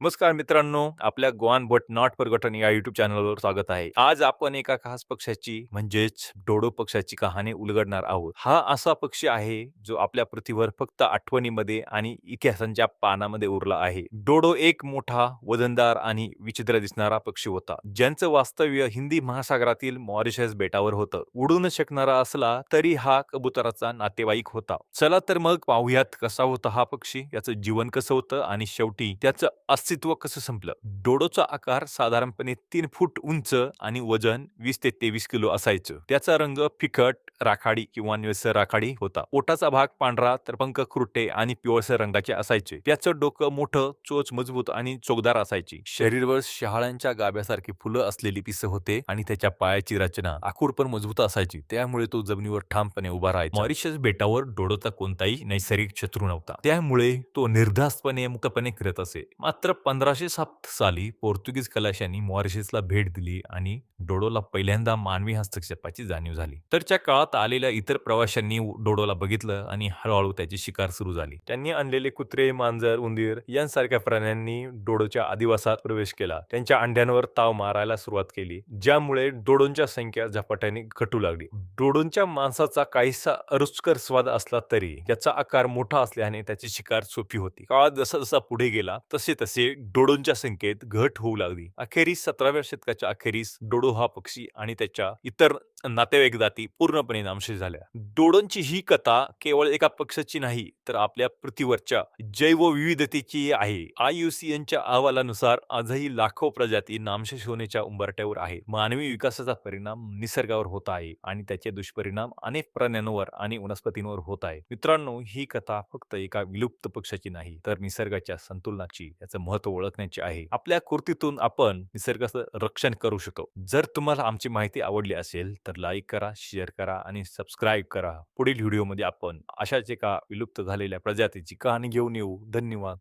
नमस्कार मित्रांनो, आपल्या गोवान बट नॉट फॉरगॉटन या युट्यूब चॅनलवर स्वागत आहे. आज आपण एका खास पक्षाची म्हणजेच डोडो पक्षाची कहाणी उलगडणार आहोत. हा असा पक्षी आहे जो आपल्या पृथ्वीवर फक्त आठवणीमध्ये आणि इतिहासांच्या पानामध्ये उरला आहे. डोडो एक मोठा, वजनदार आणि विचित्र दिसणारा पक्षी होता, ज्यांचं वास्तव्य हिंदी महासागरातील मॉरिशस बेटावर होतं. उडू न शकणारा असला तरी हा कबुतराचा नातेवाईक होता. चला तर मग पाहूयात कसा होता हा पक्षी, याचं जीवन कसं होतं आणि शेवटी त्याचं अस्तित्व कसं संपलं. डोडोचा आकार साधारणपणे तीन फूट उंच आणि वजन वीस ते तेवीस किलो असायचं. त्याचा रंग फिकट राखाडी किंवा निळसर राखाडी होता. पोटाचा भाग पांढरा तर पंख खुरटे आणि पिवळसर रंगाचे असायचे. त्याचं डोकं मोठं, चोच मजबूत आणि चोकदार असायची. शरीरवर शहाळ्यांच्या गाभ्यासारखी फुलं असलेली पिसं होते आणि त्याच्या पायाची रचना आखूड पण मजबूत असायची. त्यामुळे तो जमिनीवर ठामपणे उभा राहायचा. मॉरिशस बेटावर डोडोचा कोणताही नैसर्गिक शत्रू नव्हता. त्यामुळे तो निर्धास्तपणे मुक्तपणे फिरत असे. मात्र पंधराशे सात साली पोर्तुगीज कलाशांनी मॉरिशसला भेट दिली आणि डोडोला पहिल्यांदा मानवी हस्तक्षेपाची जाणीव झाली. तरच्या काळात आलेल्या इतर प्रवाशांनी डोडोला बघितलं आणि हळूहळू त्याची शिकार सुरू झाली. त्यांनी आणलेले कुत्रे, मांजर, उंदीर यांसारख्या प्राण्यांनी डोडोच्या आदिवासात प्रवेश केला. त्यांच्या अंड्यांवर ताव मारायला सुरुवात केली, ज्यामुळे डोडोंच्या संख्या झपाट्याने घटू लागली. डोडोंच्या मांसाचा काहीसा अरुचकर स्वाद असला तरी त्याचा आकार मोठा असल्याने त्याची शिकार सोपी होती. काळ जसा जसा पुढे गेला तसे तसे डोडोंच्या संख्येत घट होऊ लागली. अखेरीस सतराव्या शतकाच्या अखेरीस डोडो हा पक्षी आणि त्याच्या इतर नातेवाईक जाती पूर्णपणे नामशेष झाल्या. डोडोंची ही कथा केवळ एका पक्षाची नाही तर आपल्या पृथ्वीवरच्या जैवविविधतेची आहे. आययुसीएनच्या अहवालानुसार आजही लाखो प्रजाती नामशेष होण्याच्या उंबरठ्यावर आहेत. मानवी विकासाचा परिणाम निसर्गावर होत आहे आणि त्याचे दुष्परिणाम अनेक प्राण्यांवर आणि वनस्पतींवर होत आहे. मित्रांनो, ही कथा फक्त एका विलुप्त पक्षाची नाही तर निसर्गाच्या संतुलनाची, याचं महत्त्व ओळखण्याची आहे. आपल्या कृतीतून आपण निसर्गाचं रक्षण करू शकतो. जर तुम्हाला आमची माहिती आवडली असेल तर लाईक करा, शेअर करा आणि सबस्क्राईब करा. पुढील व्हिडिओमध्ये आपण अशाच एका विलुप्त झालेल्या प्रजातीची कहाणी घेऊन येऊ. धन्यवाद.